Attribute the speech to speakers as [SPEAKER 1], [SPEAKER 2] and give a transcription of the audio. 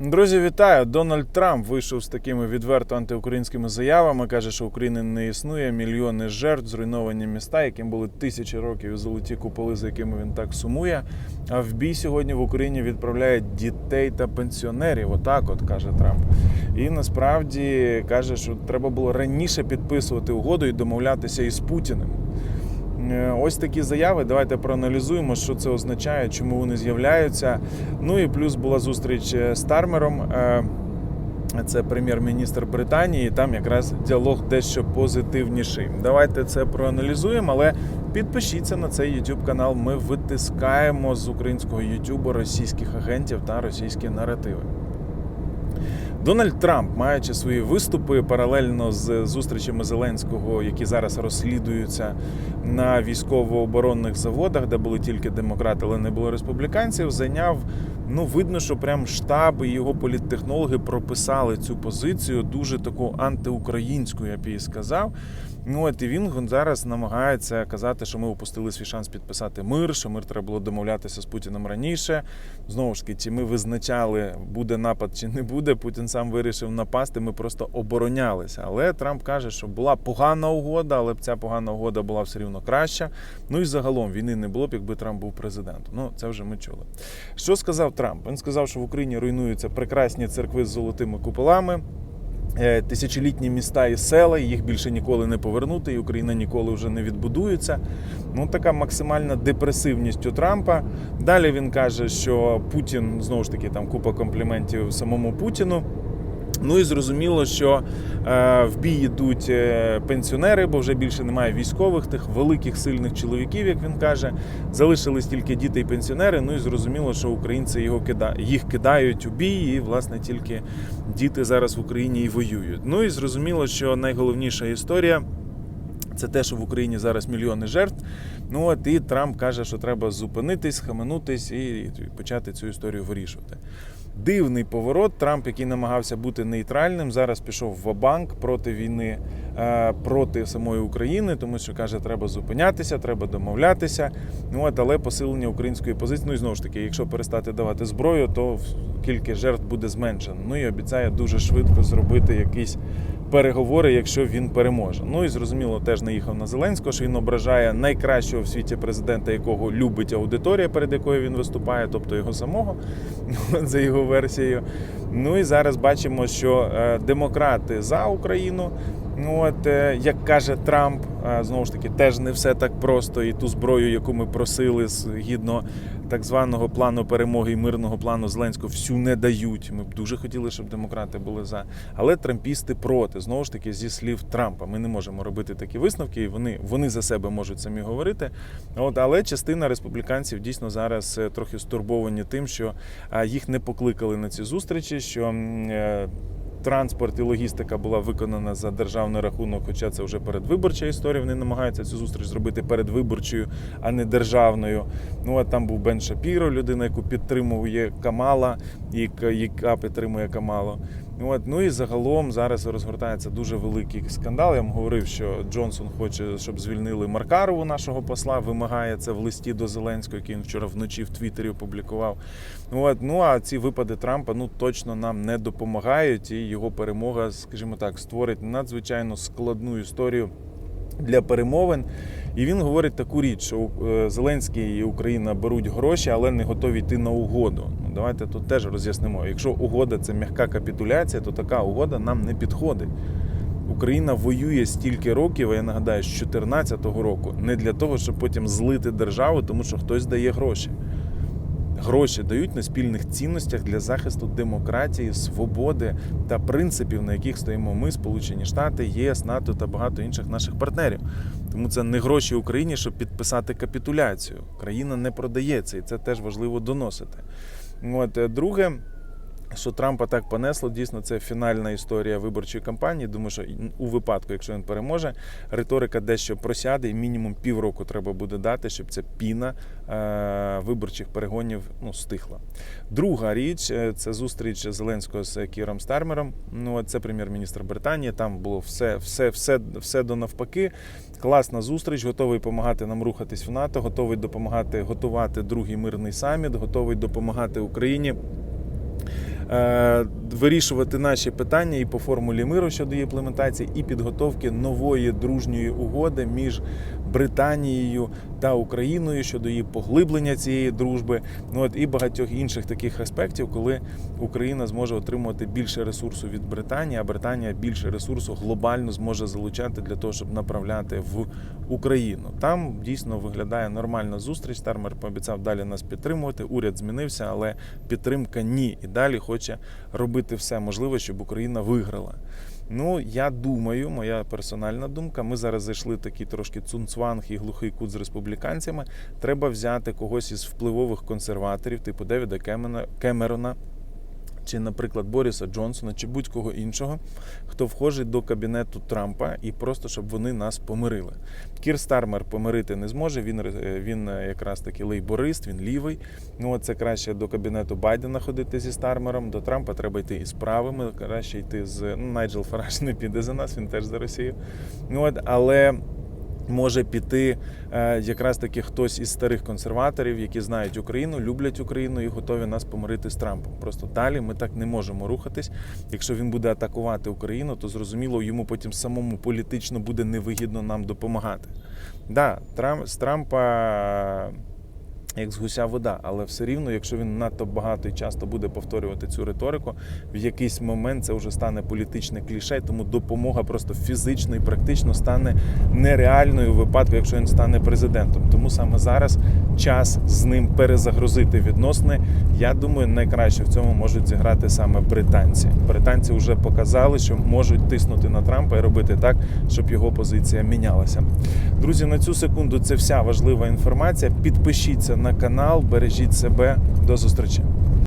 [SPEAKER 1] Друзі, вітаю! Дональд Трамп вийшов з такими відверто антиукраїнськими заявами. каже, що України не існує, мільйони жертв, зруйновані міста, яким були тисячі років і золоті куполи, за якими він так сумує. А в бій сьогодні в Україні відправляють дітей та пенсіонерів. Отак, от каже Трамп. І насправді каже, що треба було раніше підписувати угоду і домовлятися із Путіним. Е, Ось такі заяви. Давайте проаналізуємо, що це означає, чому вони з'являються. Ну і плюс була зустріч е, з Тармером. е, Це прем'єр-міністр Британії. Там якраз діалог дещо позитивніший. Давайте це проаналізуємо, але підпишіться на цей YouTube канал. Ми витискаємо з українського YouTube російських агентів та російські наративи. Дональд Трамп, маючи свої виступи паралельно з зустрічами Зеленського, які зараз розслідуються на військово-оборонних заводах, де були тільки демократи, але не було республіканців, зайняв. Ну, видно, що прям штаб і його політтехнологи прописали цю позицію дуже таку антиукраїнську, я б її сказав. Ну от і він зараз намагається казати, що ми упустили свій шанс підписати мир, що мир треба було домовлятися з Путіним раніше. Знову ж таки, чи ми визначали, буде напад чи не буде. Путін сам вирішив напасти. Ми просто оборонялися. Але Трамп каже, що була погана угода, але б ця погана угода була все рівно краща. Ну і загалом війни не було б, якби Трамп був президентом. Ну це вже ми чули. Що сказав Трамп? Він сказав, що в Україні руйнуються прекрасні церкви з золотими куполами. Е, Тисячолітні міста і села, їх більше ніколи не повернути, і Україна ніколи вже не відбудується. Ну така максимальна депресивність у Трампа. Далі він каже, що Путін знову ж таки там купа компліментів самому Путіну. Ну і зрозуміло, що е, в бій йдуть е, пенсіонери, бо вже більше немає військових, тих великих сильних чоловіків, як він каже. Залишились тільки діти і пенсіонери. Ну і зрозуміло, що українці його кида... їх кидають у бій, і власне тільки діти зараз в Україні і воюють. Ну і зрозуміло, що найголовніша історія. Це те, що в Україні зараз мільйони жертв. Ну от і Трамп каже, що треба зупинитись, схаменутись і почати цю історію вирішувати. Дивний поворот. Трамп, який намагався бути нейтральним, зараз пішов в банк проти війни, е, проти самої України, тому що каже, треба зупинятися, треба домовлятися. Ну от, але посилення української позиції. Ну і знову ж таки, якщо перестати давати зброю, то кількість жертв буде зменшено. Ну і обіцяє дуже швидко зробити якісь переговори, якщо він переможе. Ну і зрозуміло, теж наїхав на Зеленського, що він ображає найкращого в світі президента, якого любить аудиторія, перед якою він виступає, тобто його самого за його версією. Ну і зараз бачимо, що е, демократи за Україну. Ну от е, як каже Трамп, е, знову ж таки, теж не все так просто, і ту зброю, яку ми просили згідно так званого плану перемоги і мирного плану Зеленського, всю не дають. Ми б дуже хотіли, щоб демократи були за, але трампісти проти. Знову ж таки, зі слів Трампа. Ми не можемо робити такі висновки, і вони, вони за себе можуть самі говорити. От, але частина республіканців дійсно зараз е, трохи стурбовані тим, що їх не покликали на ці зустрічі. що Транспорт і логістика була виконана за державний рахунок, хоча це вже передвиборча історія. Вони намагаються цю зустріч зробити передвиборчою, а не державною. Ну а там був Бен Шапіро, людина, яку підтримує Камала, і яка підтримує Камалу. От, ну і загалом зараз розгортається дуже великий скандал. Я вам говорив, що Джонсон хоче, щоб звільнили Маркарову, нашого посла, вимагає це в листі до Зеленського, який він вчора вночі в Твіттері опублікував. От, ну а ці випади Трампа ну точно нам не допомагають, і його перемога, скажімо так, створить надзвичайно складну історію для перемовин. І він говорить таку річ, що е, Зеленський і Україна беруть гроші, але не готові йти на угоду. Ну давайте тут теж роз'яснимо. Якщо угода це м'яка капітуляція, то така угода нам не підходить. Україна воює стільки років, а я нагадаю, з 2014 року, не для того, щоб потім злити державу, тому що хтось дає гроші. Гроші дають на спільних цінностях для захисту демократії, свободи та принципів, на яких стоїмо ми, Сполучені Штати, ЄС, НАТО та багато інших наших партнерів. Тому це не гроші Україні, щоб підписати капітуляцію. Країна не продається, і це теж важливо доносити. От е, друге. Що Трампа так понесло, дійсно, це фінальна історія виборчої кампанії. Думаю, що у випадку, якщо він переможе, риторика дещо просяде, і мінімум півроку треба буде дати, щоб ця піна е- виборчих перегонів ну, стихла. Друга річ е, це зустріч Зеленського з Кіром Стармером. Ну, це прем'єр-міністр Британії. Там було все, все, все, все до навпаки. Класна зустріч, готовий допомагати нам рухатись в НАТО, готовий допомагати готувати другий мирний саміт, готовий допомагати Україні вирішувати наші питання і по формулі миру щодо її імплементації, і підготовки нової дружньої угоди між Британією та Україною щодо її поглиблення цієї дружби. Ну от і багатьох інших таких аспектів, коли Україна зможе отримувати більше ресурсу від Британії, а Британія більше ресурсу глобально зможе залучати для того, щоб направляти в Україну. Там дійсно виглядає нормальна зустріч. Стармер пообіцяв далі нас підтримувати. Уряд змінився, але підтримка ні. І далі хоче робити все можливе, щоб Україна виграла. Ну, я думаю, моя персональна думка. Ми зараз зайшли такий трошки цунцванг і глухий кут з республіканцями. Треба взяти когось із впливових консерваторів, типу Девіда Кемерона. Чи, наприклад, Боріса Джонсона, чи будь-кого іншого, хто вхожий до кабінету Трампа, і просто щоб вони нас помирили. Кір Стармер помирити не зможе. Він е, він е, якраз таки лейборист, він лівий. Ну от це краще до кабінету Байдена ходити зі Стармером. До Трампа треба йти із правими. Краще йти з ну, Найджел Фараж не піде за нас, він теж за Росію. Ну от, але може піти е, якраз таки хтось із старих консерваторів, які знають Україну, люблять Україну і готові нас помирити з Трампом. Просто далі ми так не можемо рухатись. Якщо він буде атакувати Україну, то зрозуміло, йому потім самому політично буде невигідно нам допомагати. Да, Трамп з Трампа. Як з гуся вода, але все рівно, якщо він надто багато і часто буде повторювати цю риторику, в якийсь момент це вже стане політичне кліше, тому допомога просто фізично і практично стане нереальною у випадку, якщо він стане президентом. Тому саме зараз час з ним перезагрузити відносини. Я думаю, найкраще в цьому можуть зіграти саме британці. Британці вже показали, що можуть тиснути на Трампа і робити так, щоб його позиція мінялася. Друзі, на цю секунду це вся важлива інформація. Підпишіться на канал, бережіть себе. До зустрічі.